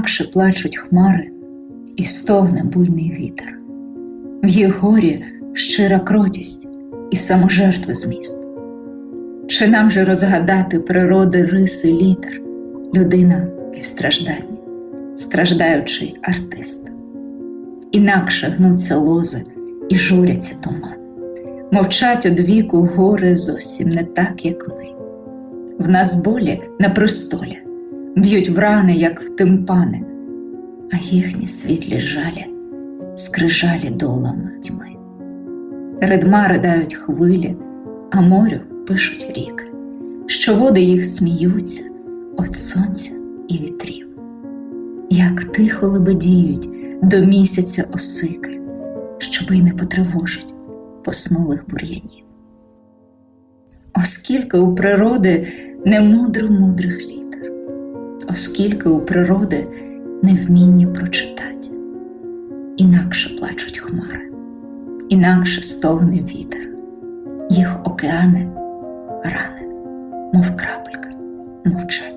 інакше плачуть хмари і стогне буйний вітер. В їх горі щира кротість і саможертви зміст. Чи нам же розгадати природи риси літер, людина і в стражданні, страждаючий артист? Інакше гнуться лози і журяться туман, мовчать од віку гори зовсім не так, як ми. В нас болі на престолі, б'ють в рани, як в тимпани, а їхні світлі жалі скрижалі долами тьми. Редма ридають хвилі, а морю пишуть ріки, що води їх сміються від сонця і вітрів. Як тихо лебедіють до місяця осики, щоби й не потривожить поснулих бур'янів. Оскільки у природи немудро мудрих літер, оскільки у природи невміння прочитати, інакше плачуть хмари, інакше стогне вітер, їх океани рани, мов крапелька, мовчать.